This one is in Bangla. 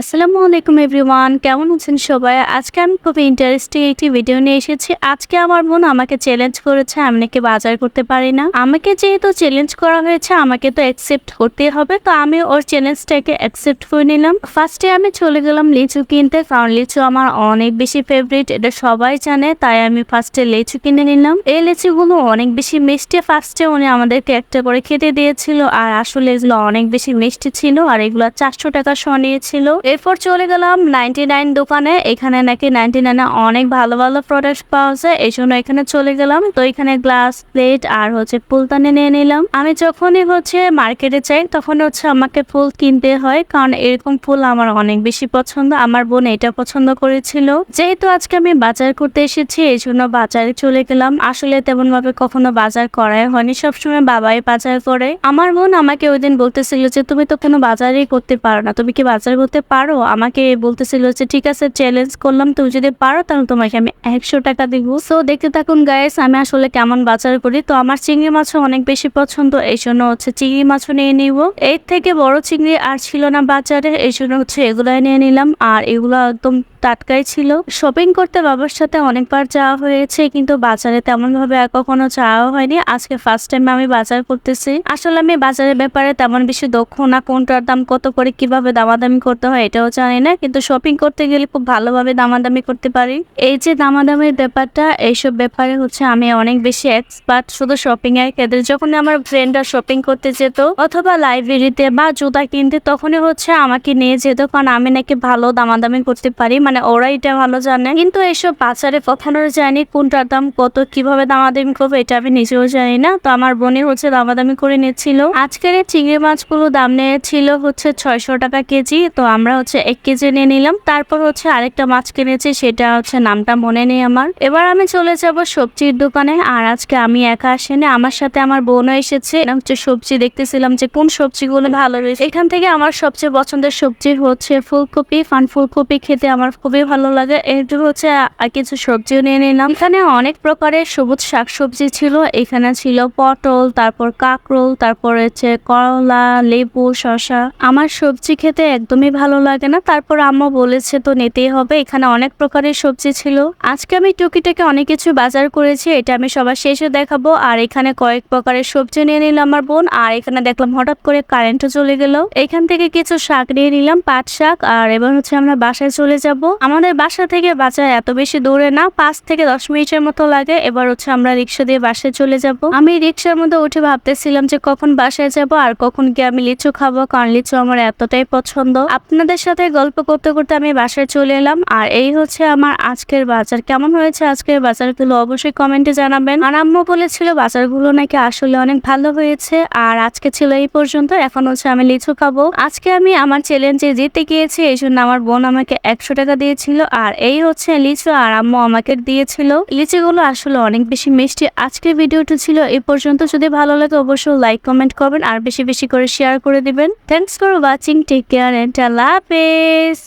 আসসালামু আলাইকুম এভরিওয়ান, কেমন আছেন সবাই? আজকে আমি খুবই ইন্টারেস্টিং একটি ভিডিও নিয়ে এসেছি। আজকে আমার বোন আমাকে চ্যালেঞ্জ করেছে, আমি নাকি বাজার করতে পারি না। আমাকে যেহেতু চ্যালেঞ্জ করা হয়েছে, আমাকে তো অ্যাকসেপ্ট করতে হবে। তো আমি ওর চ্যালেঞ্জটাকে অ্যাকসেপ্ট করে নিলাম। ফার্স্টে আমি চলে গেলাম লিচু কিনতে, কারণ লিচু আমার অনেক বেশি ফেভারিট এটা সবাই জানে। তাই আমি ফার্স্টে লিচু কিনে নিলাম। এই লিচুগুলো অনেক বেশি মিষ্টি। ফার্স্টে উনি আমাদেরকে একটা করে খেতে দিয়েছিল, আর আসলে এগুলো অনেক বেশি মিষ্টি ছিল, আর এগুলো চারশো টাকা শো নিয়েছিল এরপর চলে গেলাম নাইনটি নাইন দোকানে। এখানে নাকি নাইনটি নাইনে অনেক ভালো ভালো প্রোডাক্ট পাওয়া যায়, এই জন্য এখানে চলে গেলাম। তো এখানে গ্লাস প্লেট আর হচ্ছে ফুলদানি নিয়ে নিলাম। আমি যখনই হচ্ছে মার্কেটে যাই তখন হচ্ছে আমাকে ফুল কিনতে হয়, কারণ এরকম ফুল আমার অনেক বেশি পছন্দ। আমার বোন এটা পছন্দ করেছিল। যেহেতু আজকে আমি বাজার করতে এসেছি, এই জন্য বাজারে চলে গেলাম। আসলে তেমন ভাবে কখনো বাজার করাই হয়নি, সবসময় বাবাই বাজার করে। আমার বোন আমাকে ওই দিন বলতেছিল যে, তুমি তো কোনো বাজারই করতে পারো না। তুমি কি বাজার করতে পারো? আমাকে বলতেছিল যে, ঠিক আছে চ্যালেঞ্জ করলাম, তুমি যদি পারো তাহলে তোমাকে আমি একশো টাকা দিব। সো দেখতে থাকুন গায়েস আমি আসলে কেমন বাজার করি। তো আমার চিংড়ি মাছও অনেক বেশি পছন্দ, এই জন্য হচ্ছে চিংড়ি মাছও নিয়ে নিব। এর থেকে বড় চিংড়ি আর ছিল না বাজারে, এই জন্য হচ্ছে এগুলাই নিয়ে নিলাম। আর এগুলো একদম টাটকাই ছিল। শপিং করতে বাবার সাথে অনেকবার যাওয়া হয়েছে, কিন্তু বাজারে তেমন ভাবে কখনো যাওয়া হয়নি। আজকে ফার্স্ট টাইম আমি বাজার করতেছি। আসলে আমি বাজারের ব্যাপারে তেমন বেশি দক্ষ না, কোনটার দাম কত করে কীভাবে দামাদামি করতে হয় এটাও জানি না, কিন্তু শপিং করতে গেলে খুব ভালোভাবে দামাদামি করতে পারি। এই যে দামাদামির ব্যাপারটা, এইসব ব্যাপারে হচ্ছে আমি অনেক বেশি এক্সপার্ট শুধু শপিং এর ক্ষেত্রে। যখন আমার ফ্রেন্ডরা শপিং করতে যেত, অথবা লাইব্রেরিতে বা জুতা কিনতে, তখনই হচ্ছে আমাকে নিয়ে যেত, কারণ আমি নাকি ভালো দামাদামি করতে পারি। মানে ওরা এটা ভালো জানে। কিন্তু এইসব বাজারে কখনো জানি কোনটার দাম কত, কীভাবে দামাদামি করব, এটা আমি নিজেও জানি না। তো আমার বোনের হচ্ছে দামাদামি করে নিচ্ছিল। আজকের চিংড়ি মাছগুলো দাম নিয়েছিল হচ্ছে ছয়শো টাকা কেজি। তো আমরা হচ্ছে এক কেজি নিয়ে নিলাম। তারপর হচ্ছে আরেকটা মাছ কিনেছি, সেটা হচ্ছে নামটা মনে নেই আমার। এবার আমি চলে যাব সবজির দোকানে। আর আজকে আমি একা আসেনি, আমার সাথে আমার বোনও এসেছে। হচ্ছে সবজি, দেখতেছিলাম যে কোন সবজিগুলো ভালো রয়েছে। এখান থেকে আমার সবচেয়ে পছন্দের সবজি হচ্ছে ফুলকপি। ফান ফুলকপি খেতে আমার খুবই ভালো লাগে। এর হচ্ছে কিছু সবজিও নিয়ে নিলাম। এখানে অনেক প্রকারের সবুজ শাকসবজি ছিল। এখানে ছিল পটল, তারপর কাকরোল, তারপর হচ্ছে করলা, লেবু, শসা। আমার সবজি খেতে একদমই ভালো লাগে না। তারপর আম্মা বলেছে, তো নিতেই হবে। এখানে অনেক প্রকারের সবজি ছিল। আজকে আমি টুকিটাকে অনেক কিছু বাজার করেছি। এটা আমি সবার শেষে দেখাবো। আর এখানে কয়েক প্রকারের সবজি নিয়ে নিলাম আমার বোন। আর এখানে দেখলাম হঠাৎ করে কারেন্টও চলে গেল। এখান থেকে কিছু শাক নিয়ে নিলাম, পাট শাক। আর এবার হচ্ছে আমরা বাসায় চলে যাব। আমাদের বাসা থেকে বাজার এত বেশি দূরে না, পাঁচ থেকে দশ মিনিটের মতো লাগে। এবার হচ্ছে আমরা রিক্সা দিয়ে বাসায় চলে যাব। আমি রিক্সার মধ্যে উঠে ভাবতেছিলাম যে কখন বাসায় যাব আর কখন গিয়ে আমি লিচু খাব, কারণ লিচু আমার এতটাই পছন্দ। আপনাদের সাথে গল্প করতে করতে আমি বাসায় চলে এলাম। আর এই হচ্ছে আমার আজকের বাজার। কেমন হয়েছে আজকের বাজারগুলো অবশ্যই কমেন্টে জানাবেন। আর আম্মু বলেছিল বাজারগুলো নাকি আসলে অনেক ভালো হয়েছে, আর আজকে ছিল এই পর্যন্ত। এখন হচ্ছে আমি লিচু খাব। আজকে আমি আমার চ্যালেঞ্জে জিতে গিয়েছি, এই জন্য আমার বোন আমাকে একশো টাকা দিয়েছিল আর এই হচ্ছে লিচু আর আম্মু আমাকে দিয়েছিল। লিচুগুলো আসলে অনেক বেশি মিষ্টি। আজকের ভিডিওটা ছিল এই পর্যন্ত। যদি ভালো লাগে অবশ্যই লাইক কমেন্ট করবেন আর বেশি বেশি করে শেয়ার করে দিবেন। Thanks for watching take care and আল্লাহ হাফেজ।